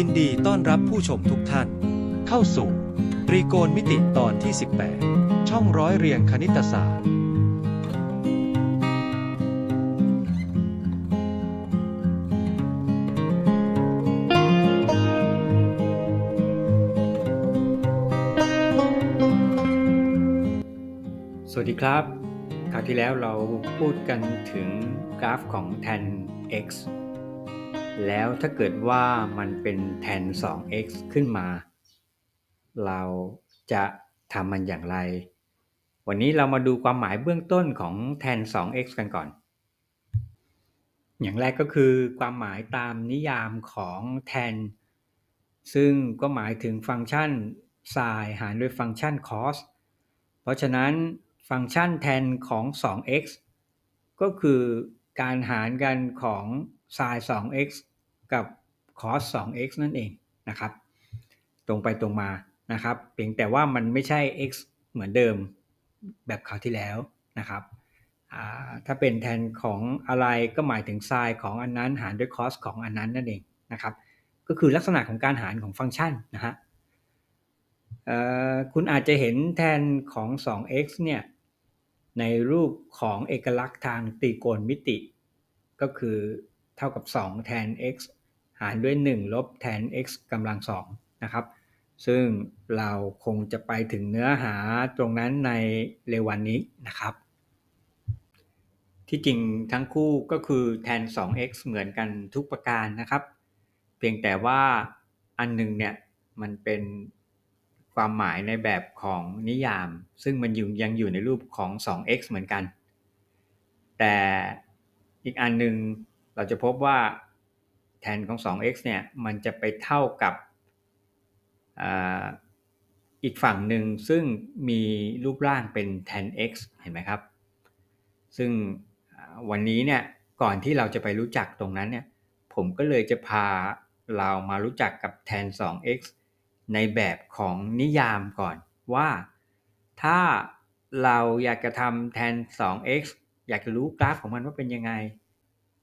ยินดีต้อนรับผู้ชมทุกท่าน เข้าสู่ตรีโกณมิติตอนที่ 18 ช่องร้อยเรียงคณิตศาสตร์ สวัสดีครับ คราวที่แล้วเราพูดกันถึงกราฟของ tan x แล้วถ้าเกิดว่ามันเป็น tan 2x ขึ้นมา เราจะทำมันอย่างไร วันนี้เรามาดูความหมายเบื้องต้นของ tan 2x กันก่อน อย่างแรกก็คือความหมายตามนิยามของ tan ซึ่งก็หมายถึงฟังก์ชัน sin หารด้วยฟังก์ชัน cos เพราะฉะนั้นฟังก์ชัน tan ของ 2x ก็คือการหารกันของ sin 2x กับ cos 2x นั่นเองนะครับ ตรงไปตรงมานะครับเพียงแต่ว่ามันไม่ใช่ x เหมือนเดิมแบบคราวที่แล้วนะครับถ้าเป็นแทนของอะไรก็หมายถึง sin ของอันนั้นหารด้วย cos ของอันนั้นนั่นเองนะครับ ก็คือลักษณะของการหารของฟังก์ชันนะฮะคุณอาจจะเห็นแทนของ 2x เนี่ยในรูปของเอกลักษณ์ทางตรีโกณมิติ ก็คือ เท่ากับ 2 แทน x หารด้วย 1 ลบแทน x กำลัง2นะครับ ซึ่งเราคงจะไปถึงเนื้อหาตรงนั้นในเร็ววันนี้นะครับ ที่จริงทั้งคู่ก็คือแทน 2x เหมือนกันทุกประการนะครับ เพียงแต่ว่าอันหนึงเนี่ยมันเป็นความหมายในแบบของนิยาม ซึ่งมันอยู่ยังอยู่ในรูปของ 2x เหมือนกัน แต่อีกอันหนึ่ง เราจะพบว่าแทนของ 2x เนี่ยมันจะไปเท่ากับอีกฝั่งหนึ่งซึ่งมีรูปร่างเป็น tan x เห็นไหมครับ ซึ่งวันนี้เนี่ยก่อนที่เราจะไปรู้จักตรงนั้นเนี่ยผมก็เลยจะพาเรามารู้จักกับ tan 2x ในแบบของนิยามก่อนว่าถ้าเราอยากจะทำแทน 2x อยากจะรู้กราฟของมันว่าเป็นยังไง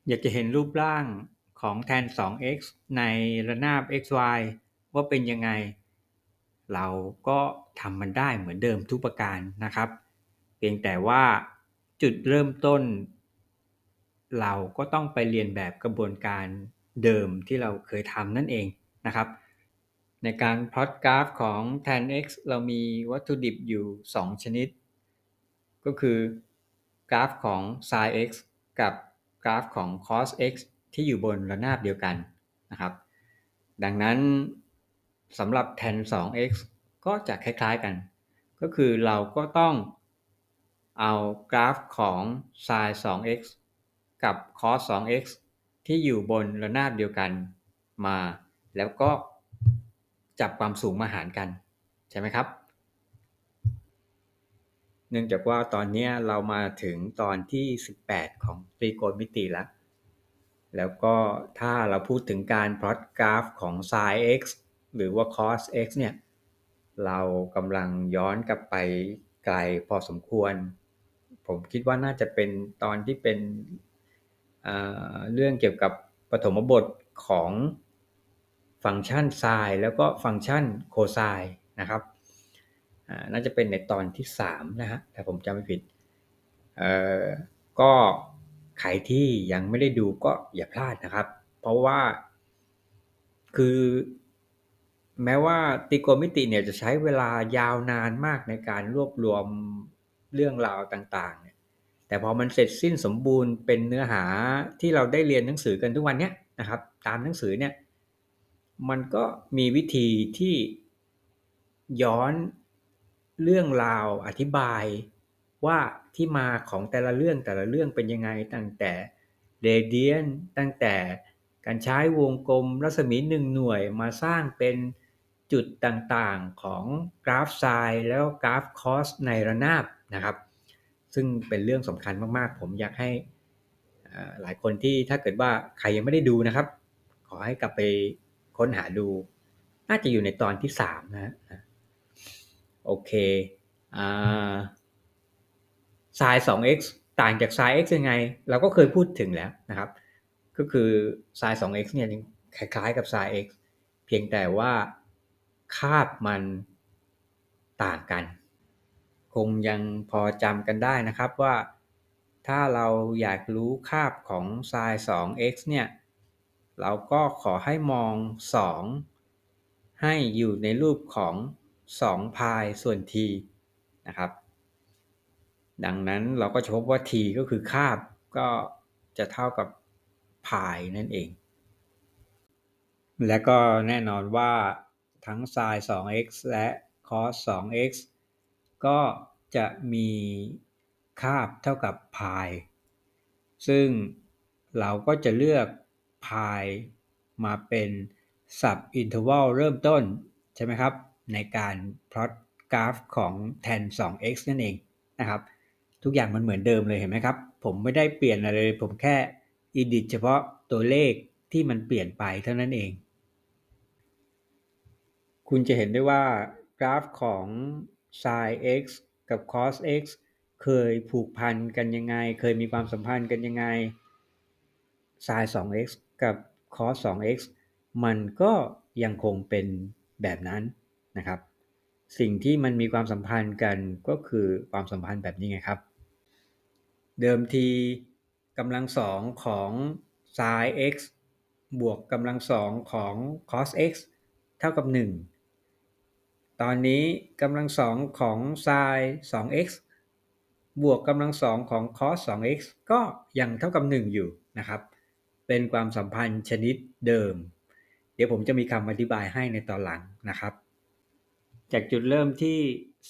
อยากจะเห็นรูปร่างของแทน 2x ในระนาบ xy ว่าเป็นยังไง เราก็ทำมันได้เหมือนเดิมทุกประการนะครับ เพียงแต่ว่าจุดเริ่มต้น เราก็ต้องไปเรียนแบบกระบวนการเดิมที่เราเคยทำนั่นเองนะครับ ในการพลอตกราฟของ tan x เรามีวัตถุดิบอยู่ 2 ชนิด ก็คือกราฟของ sin x กับ กราฟของ cos x ที่อยู่บนระนาบเดียวกันนะครับ ดังนั้นสำหรับ tan 2x ก็จะคล้ายๆกัน ก็คือเราก็ต้องเอากราฟของ sin 2x กับ cos 2x ที่อยู่บนระนาบเดียวกันมา แล้วก็จับความสูงมาหารกัน ใช่ไหมครับ เนื่องจากว่าตอนนี้เรามาถึงตอนที่ 18 ของตรีโกณมิติแล้ว แล้วก็ถ้าเราพูดถึงการพลอตกราฟของ sin x หรือว่า cos x เนี่ย เรากำลังย้อนกลับไปไกลพอสมควร ผมคิดว่าน่าจะเป็นตอนที่เป็นเเรื่องเกี่ยวกับปฐมบทของฟังก์ชัน sin แล้วก็ฟังก์ชัน cosine นะครับ น่าจะเป็นในตอนที่3นะฮะถ้าผมจำไม่ผิดเออก็ใครที่ยังไม่ได้ดูก็อย่าพลาดนะครับ เพราะว่าคือ แม้ว่าตรีโกมิติเนี่ยจะใช้เวลายาวนานมากในการรวบรวมเรื่องราวต่างๆเนี่ยแต่พอมันเสร็จสิ้นสมบูรณ์เป็นเนื้อหาที่เราได้เรียนหนังสือกันทุกวันเนี้ยนะครับ ตามหนังสือเนี่ยมันก็มีวิธีที่ย้อน เรื่องราวอธิบายว่าที่มาของแต่ละเรื่องแต่ละเรื่องเป็นยังไง ตั้งแต่เรเดียนตั้งแต่การใช้วงกลมรัศมีหนึ่งหน่วยมาสร้างเป็นจุดต่างๆของกราฟไซน์แล้วกราฟคอสในระนาบนะครับ ซึ่งเป็นเรื่องสำคัญมากๆ ผมอยากให้หลายคนที่ถ้าเกิดว่าใครยังไม่ได้ดูนะครับ ขอให้กลับไปค้นหาดู น่าจะอยู่ในตอนที่สามนะฮะ โอเคอ่า sin 2x ต่างจาก sin x ยังไง เราก็เคยพูดถึงแล้วนะครับ ก็คือ sin 2x เนี่ยคล้ายๆกับ sin x เพียงแต่ว่าคาบมันต่างกัน คงยังพอจำกันได้นะครับว่าถ้าเราอยากรู้คาบของ sin 2x เนี่ย เราก็ขอให้มอง 2 ให้อยู่ในรูปของ 2 พายส่วน t นะครับ ดังนั้นเราก็จะพบว่า t ก็คือคาบก็จะเท่ากับพายนั่นเอง และก็แน่นอนว่าทั้ง sin 2x และ cos 2x ก็จะมีคาบเท่ากับพาย ซึ่งเราก็จะเลือกพายมาเป็น sub interval เริ่มต้น ใช่ไหมครับ ในการพลอตกราฟของ tan 2x นั่นเองนะครับ ทุกอย่างมันเหมือนเดิมเลยเห็นไหมครับ ผมไม่ได้เปลี่ยนอะไรเลย ผมแค่ edit เฉพาะตัวเลขที่มันเปลี่ยนไปเท่านั้นเอง คุณจะเห็นได้ว่ากราฟของ sin x กับ cos x เคยผูกพันกันยังไง เคยมีความสัมพันธ์กันยังไง sin 2x กับ cos 2x มันก็ยังคงเป็นแบบนั้น นะครับ สิ่งที่มันมีความสัมพันธ์กันก็คือความสัมพันธ์แบบนี้ไงครับ เดิมทีกำลังสองของ sin x บวกกำลังสองของ cos x เท่ากับ 1 ตอนนี้กำลังสองของ sin 2x บวกกำลังสองของ cos 2x ก็ยังเท่ากับ 1 อยู่นะครับ เป็นความสัมพันธ์ชนิดเดิม เดี๋ยวผมจะมีคำอธิบายให้ในตอนหลังนะครับ จากจุดเริ่มที่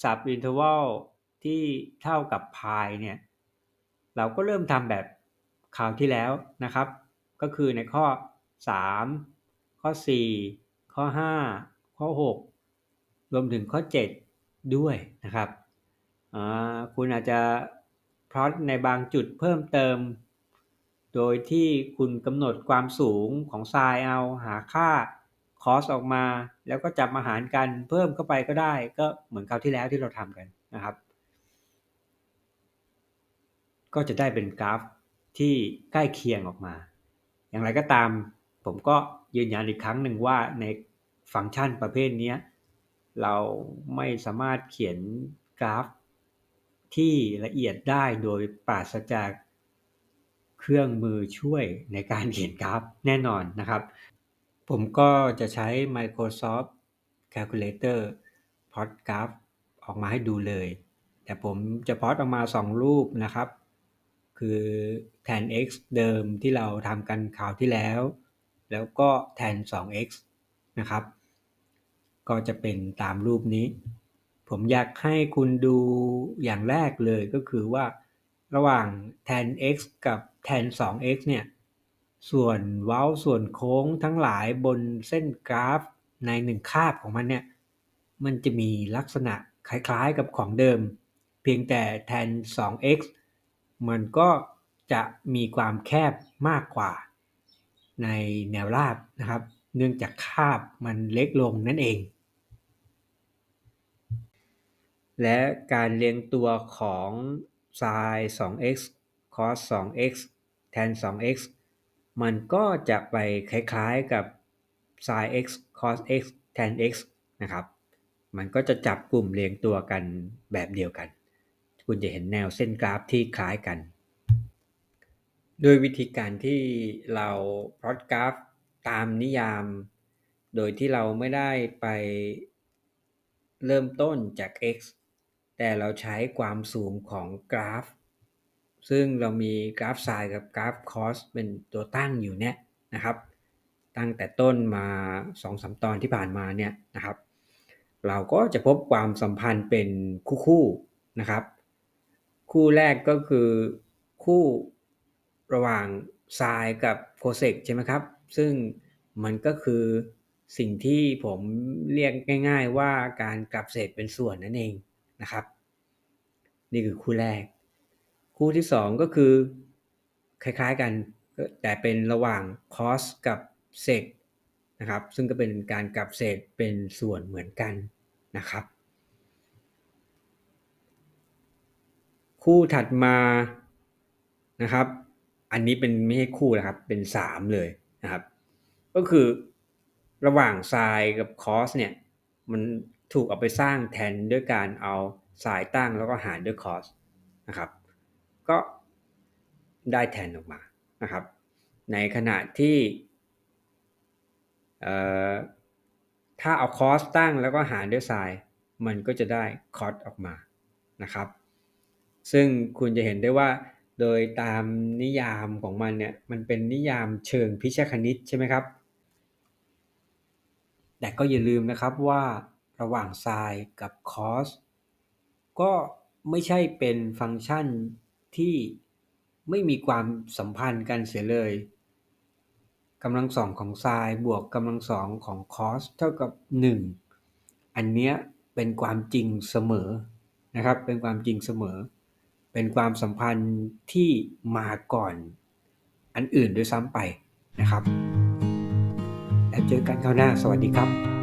sub interval ที่เท่ากับ pi เนี่ย เราก็เริ่มทำแบบคราวที่แล้วนะครับ ก็คือในข้อ 3 ข้อ 4 ข้อ 5 ข้อ 6 รวมถึงข้อ 7 ด้วยนะครับ คุณอาจจะพลอตในบางจุดเพิ่มเติม โดยที่คุณกำหนดความสูงของไซน์เอาหาค่า คอสออกมา แล้วก็จับมาหารกันเพิ่มเข้าไปก็ได้ ก็เหมือนคราวที่แล้วที่เราทำกันนะครับ ก็จะได้เป็นกราฟที่ใกล้เคียงออกมา อย่างไรก็ตาม ผมก็ยืนยันอีกครั้งหนึ่งว่าในฟังก์ชันประเภทนี้เราไม่สามารถเขียนกราฟที่ละเอียดได้โดยปราศจากเครื่องมือช่วยในการเขียนกราฟแน่นอนนะครับ ผมก็จะใช้ Microsoft Calculator พอดกราฟออกมาให้ดูเลย แต่ผมจะพอดออกมา 2 รูปนะครับ คือ tan x เดิมที่เราทำกันคราวที่แล้ว แล้วก็ tan 2x นะครับ ก็จะเป็นตามรูปนี้ ผมอยากให้คุณดูอย่างแรกเลยก็คือว่าระหว่าง tan x กับ tan 2x เนี่ย ส่วนเว้าส่วนโค้งทั้งหลายบนเส้นกราฟในหนึ่งคาบของมันเนี่ย มันจะมีลักษณะคล้ายๆกับของเดิม เพียงแต่ tan 2x มันก็จะมีความแคบมากกว่า ในแนวราบนะครับ เนื่องจากคาบมันเล็กลงนั่นเอง และการเรียงตัวของ sin 2x cos 2x tan 2x มันก็จะไปคล้ายๆกับ sin x cos x tan x นะครับ มันก็จะจับกลุ่มเรียงตัวกันแบบเดียวกัน คุณจะเห็นแนวเส้นกราฟที่คล้ายกันโดยวิธีการที่เราพลอตกราฟตามนิยาม โดยที่เราไม่ได้ไปเริ่มต้นจาก x แต่เราใช้ความสูงของกราฟ ซึ่งเรามีกราฟไซน์กับกราฟคอสเป็นตัวตั้งอยู่เนี่ยนะครับ ตั้งแต่ต้นมา2อสตอนที่ผ่านมาเนี่ยนะครับ เราก็จะพบความสัมพันธ์เป็นคู่ๆนะครับ คู่แรกก็คือคู่ระหว่างไซน์กับโคเซกใช่ไหมครับ ซึ่งมันก็คือสิ่งที่ผมเรียกง่าย ๆ ว่าการกลับเศษเป็นส่วนนั่นเองนะครับ นี่คือคู่แรก คู่ที่2ก็คือ คล้ายๆกัน แต่เป็นระหว่าง cos กับ sec นะครับ ซึ่งก็เป็นการกลับเศษเป็นส่วนเหมือนกันนะครับ คู่ถัดมานะครับ อันนี้เป็นไม่ใช่คู่นะครับ เป็น 3 เลยนะครับ ก็คือระหว่างไซน์กับคอสเนี่ย มันถูกเอาไปสร้างแทนด้วยการเอาไซน์ตั้งแล้วก็หารด้วยคอสนะครับ ก็ได้แทนออกมานะครับ ในขณะที่ถ้าเอาคอสตั้งแล้วก็หารด้วยไซน์มันก็จะได้คอสออกมานะครับ ซึ่งคุณจะเห็นได้ว่าโดยตามนิยามของมันเนี่ยมันเป็นนิยามเชิงพิชคณิตใช่ไหมครับ แต่ก็อย่าลืมนะครับว่าระหว่างไซน์กับคอสก็ไม่ใช่เป็นฟังก์ชัน ที่ไม่มีความสัมพันธ์กันเสียเลยกำลังสองของไซน์บวกกำลังสองของคอสเท่ากับ 1 อันเนี้ยเป็นความจริงเสมอนะครับ เป็นความจริงเสมอ เป็นความสัมพันธ์ที่มาก่อนอันอื่นด้วยซ้ำไปนะครับ แล้วเจอกันคราวหน้า สวัสดีครับ